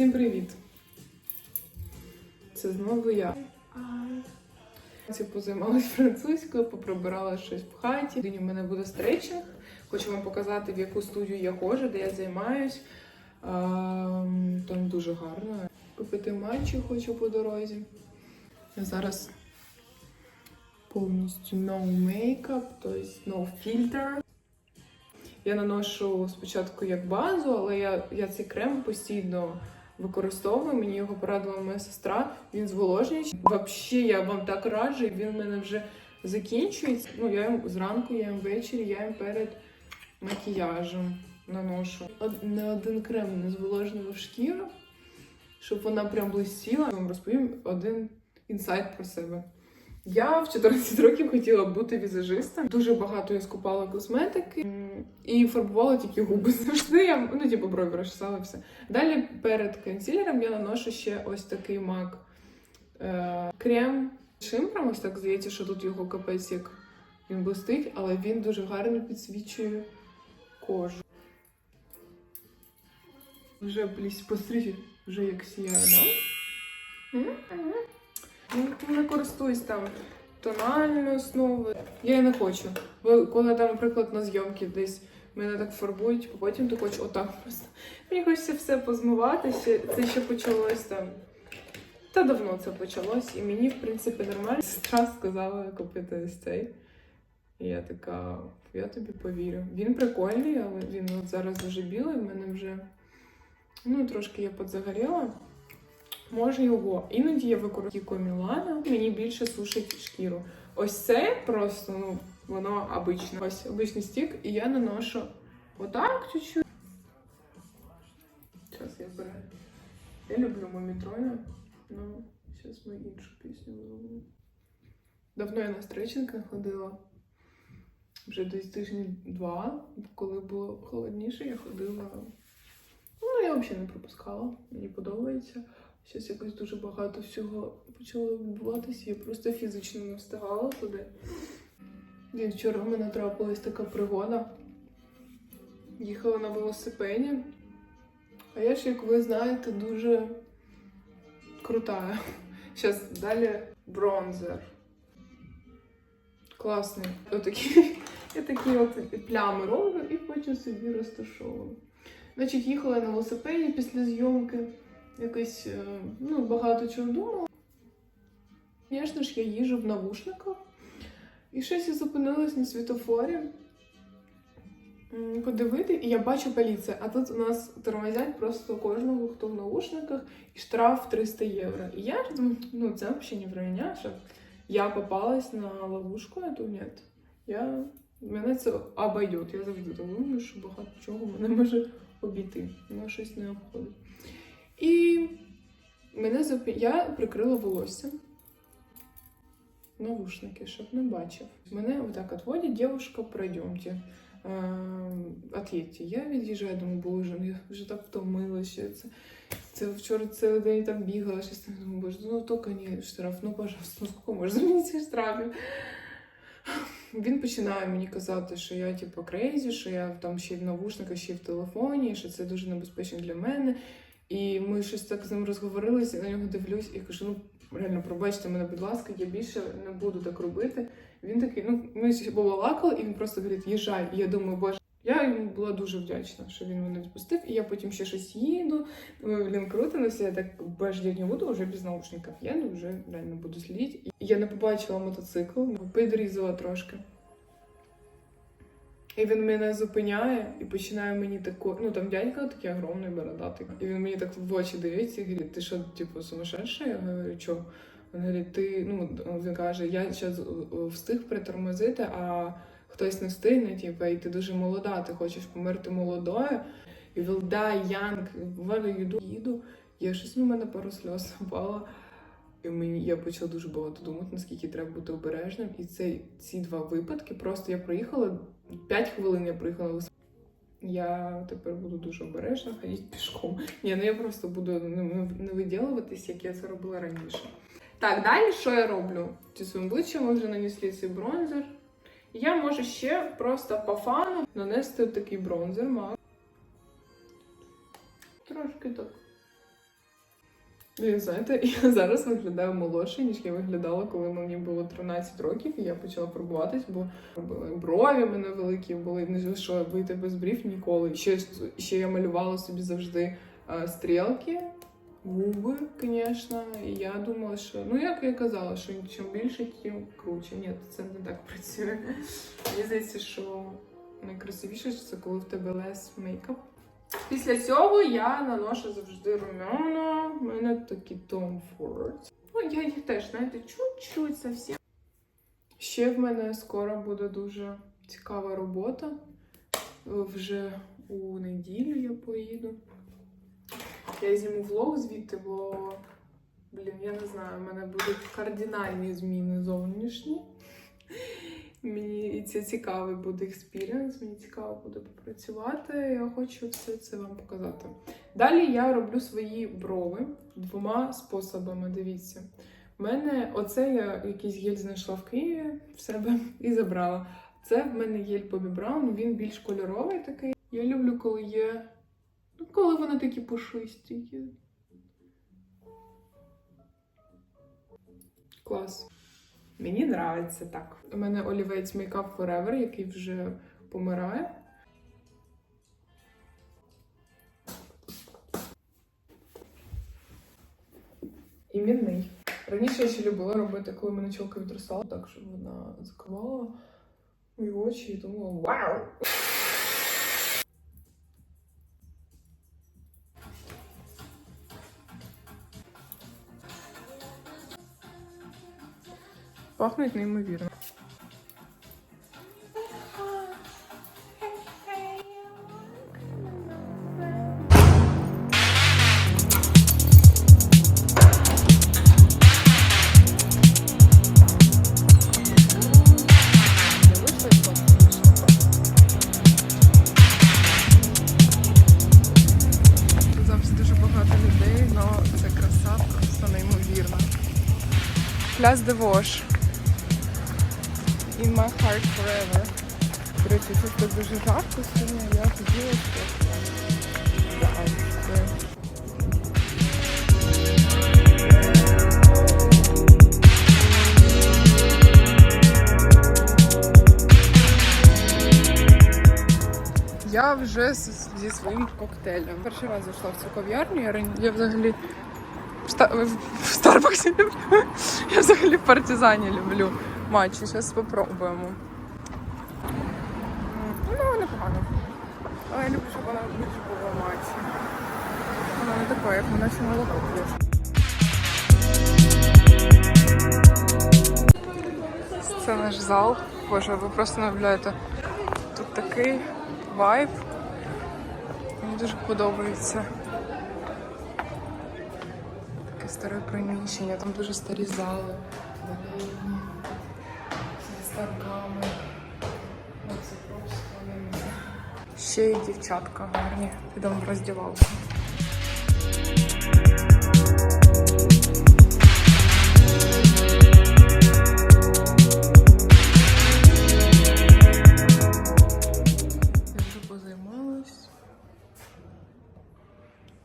Всім привіт! Це знову я. Позаймалась французькою, поприбирала щось в хаті. Сьогодні в мене буде стрейчинг. Хочу вам показати, в яку студію я ходжу, де я займаюсь. Ем, Там дуже гарно. Купити матчі хочу по дорозі. Я зараз повністю no makeup, тобто no filter. Я наношу спочатку як базу, але я, я цей крем постійно використовую. Мені його порадила моя сестра. Він зволожуючий. Взагалі, я вам так раджу, він в мене вже закінчується. Ну, я їм зранку, я їм ввечері, я їм перед макіяжем наношу. Не один крем не зволожнював шкіру, щоб вона прям блистіла. Я вам розповім один інсайт про себе. Я в 14 років хотіла бути візажистом. Дуже багато я скупала косметики і фарбувала тільки губи. Завжди я ну, типу, брові розчесала все. Далі перед консилером я наношу ще ось такий мак е, крем шимпром. Ось так здається, що тут його капець як він блистить, але він дуже гарно підсвічує кожу. Вже близь пострижі, вже як сіяє, да? Ну, Не користуюсь там тональною основою. Я і не хочу. Бо коли там, наприклад, на зйомки десь мене так фарбують, потім ти хочеш отак просто. Мені хочеться все позмивати. Це ще почалось там. Та давно це почалось, і мені, в принципі, нормально. Сестра сказала купити цей. І я така, я тобі повірю. Він прикольний, але він от зараз дуже білий, в мене вже ну, трошки я подзагоріла. Може його. Іноді я використовую Кіко Мілана, мені більше сушить шкіру. Ось це просто, ну, воно обичне. Ось обичний стік, і я наношу отак чуть-чуть. Зараз я беру. Я люблю Мумітроня, ну, зараз ми іншу пісню зробимо. Давно я на стрейчинг не ходила. Вже десь тижні два, коли було холодніше, я ходила. Ну, я взагалі не пропускала, мені подобається. Зараз якось дуже багато всього почало відбуватися, я просто фізично не встигала туди. І вчора в мене трапилась така пригода. Їхала на велосипеді, а я ж, як ви знаєте, дуже крута. Зараз далі бронзер. Класний. Отакі, я такі от плями роблю і потім собі розташовую. Значить, їхала на велосипеді після зйомки якось е, ну, багато чого думала. Звісно ж, я їжу в навушниках. І щось я зупинилась на світофорі подивити, і я бачу поліція. А тут у нас тормозять просто кожного, хто в наушниках, і штраф 300 євро. І я думаю, ну це взагалі не врання, що я попалась на ловушку, а то ні. Я, мене це обойдет. Я завжди думаю, що багато чого мене може обійти. Воно щось не обходить. І мене запі... я прикрила волосся. Навушники, щоб не бачив. Мене отак отводять, дівчинка, пройдемте. От'їдьте. Я від'їжджаю, думаю, боже, ну я вже так втомилася. Це, це вчора цілий день там бігала, щось там думаю, боже, ну тільки не штраф, ну пожалуйста, ну скільки можна мені цих штрафів? Він починає мені казати, що я типу крейзі, що я там ще й в навушниках, ще й в телефоні, що це дуже небезпечно для мене. І ми щось так з ним розговорилися, на нього дивлюсь і кажу: ну реально, пробачте мене, будь ласка, я більше не буду так робити. Він такий, ну ми побалакали, і він просто говорить, їжджай. І я думаю, боже, я йому була дуже вдячна, що він мене відпустив. І я потім ще щось їду. Блін, круто, ну я так бачу, я не буду вже без наушників. Я вже реально буду слідити. Я не побачила мотоцикл, підрізала трошки. І він мене зупиняє і починає мені таку, ну там дядька такий огромний бородатий. І він мені так в очі дивиться і говорить, ти що, типу, сумасшедша? Я говорю, що? Він говорить, ти, ну, він каже, я зараз встиг притормозити, а хтось не встигне, типу, і ти дуже молода, ти хочеш померти молодою. І він, да, Янг, валю їду, їду. Я щось в мене пару сльоз впало. І мені я почала дуже багато думати, наскільки треба бути обережним. І це ці два випадки. Просто я проїхала 5 хвилин. Я проїхала на. Я тепер буду дуже обережно ходити пішком. Ні, ну я просто буду ну, не виділуватись, як я це робила раніше. Так, далі що я роблю? Зі своїм обличчям вже нанесли цей бронзер. Я можу ще просто по фану нанести такий бронзер, мак. Трошки так І знаєте, я зараз виглядаю молодше, ніж я виглядала, коли мені було 13 років, і я почала фарбуватись, бо робила брові мене великі були. Не що вийти без брів ніколи. Ще, ще я малювала собі завжди е, стрілки, губи, звісно. І я думала, що ну як я казала, що чим більше, тим круче. Ні, це не так працює. Мені здається, що найкрасивіше це коли в тебе лес мейкап. Після цього я наношу завжди румяна. У мене такі Tom Ford. Ну, я їх теж, знаєте, чуть-чуть совсем. Ще в мене скоро буде дуже цікава робота. Вже у неділю я поїду. Я зніму влог звідти, бо, блін, я не знаю, у мене будуть кардинальні зміни зовнішні. Мені і це цікавий буде експірієнс, мені цікаво буде попрацювати. Я хочу все це вам показати. Далі я роблю свої брови двома способами. Дивіться. У мене оце я якийсь гель знайшла в Києві в себе і забрала. Це в мене гель Bobbi Brown, він більш кольоровий такий. Я люблю, коли є. Ну, коли вони такі пушисті. є. Клас. Мені нравиться так. У мене олівець Makeup Forever, який вже помирає. Імінний. Раніше я ще любила робити, коли мене чолка відросла, так, щоб вона закривала мої очі і думала вау! Пахнуть неймовірно. Людей, але це краса просто неймовірна. Пляс де Вош. In my heart forever. Речі, тут так дуже жарко сьогодні, я хотіла щось. Я вже зі своїм коктейлем. Перший раз зайшла в цю кав'ярню. Я, я взагалі в, ста... в Старбаксі. Я взагалі в партизані люблю матчі. Зараз спробуємо. Ну, непогано. Але я люблю, щоб вона більше була матчі. Вона не така, як вона ще молоко п'є. Це наш зал. Боже, ви просто не уявляєте. Тут такий вайб. Мені дуже подобається. Таке старе приміщення, там дуже старі зали, зі. Ну, Це просто не знаю. Ще й дівчатка гарні. Підемо в роздівалку.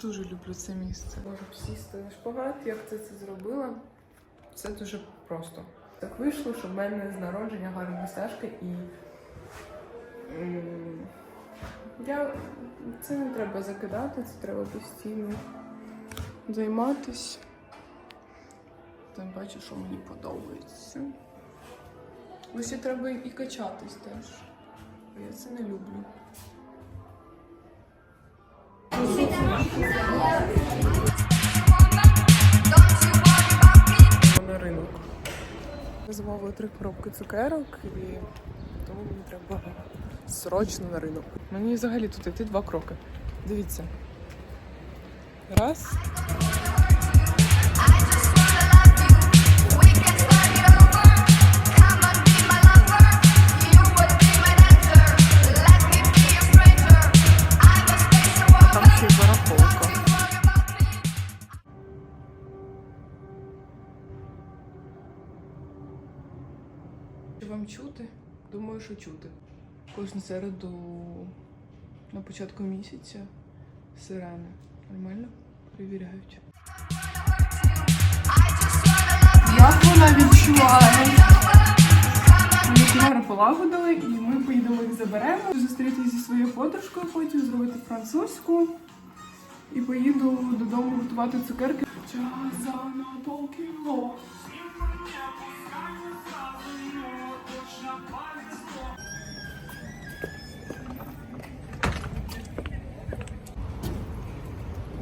Дуже люблю це місце. Можу сісти на шпагат, як ти це зробила. Це дуже просто. Так вийшло, що в мене з народження гарні стежки і. Я... Це не треба закидати, це треба постійно займатися. Тим бачу, що мені подобається. Ще треба і качатись теж. Я це не люблю. Замовили три коробки цукерок і тому мені треба срочно на ринок. Мені взагалі тут йти два кроки. Дивіться. Раз. Чи вам чути? Думаю, що чути. Кожну середу на початку місяця сирени. Нормально? Перевіряють. вона відчуває. Ми полагодили, і ми поїдемо їх заберемо. Зустрітися зі своєю подружкою, потім зробити французьку. І поїду додому готувати цукерки. Чаза на полкіло.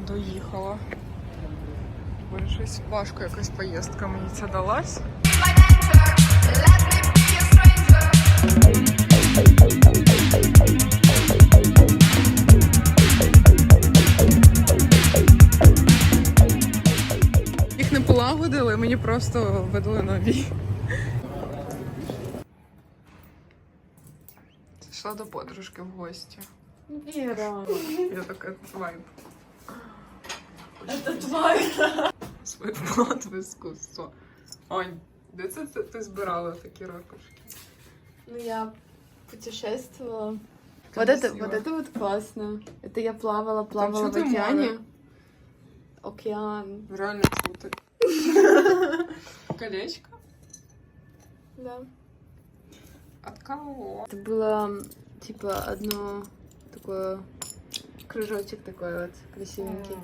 Доїхала. Боже, щось важко якась поїздка мені ця далась. Їх не полагодили, мені просто видали нові. Зайшла до подружки в гості. Іра. Я така вайб. Це твоя. Свій вклад в іскусство. Ань, де це ти, ти збирала такі ракушки? Ну, я путешествовала. Вот это, Красиво. вот это вот классно. Это я плавала, плавала в чё ты океане. море? Океан. Реально круто. Колечко? Да. От кого? Это было типа одно такое кружочек такой вот красивенький.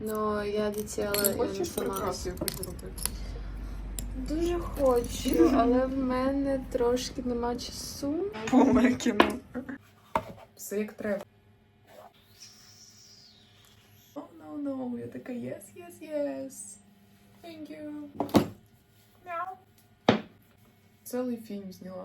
Но я летела Ти і хочеш сама. прикраси якось зробити? Дуже хочу, але в мене трошки нема часу. Повне кіно. Все як треба. Oh, no, no. Я така, yes, yes, yes. Thank you. Мяу. Цілий фільм зняла.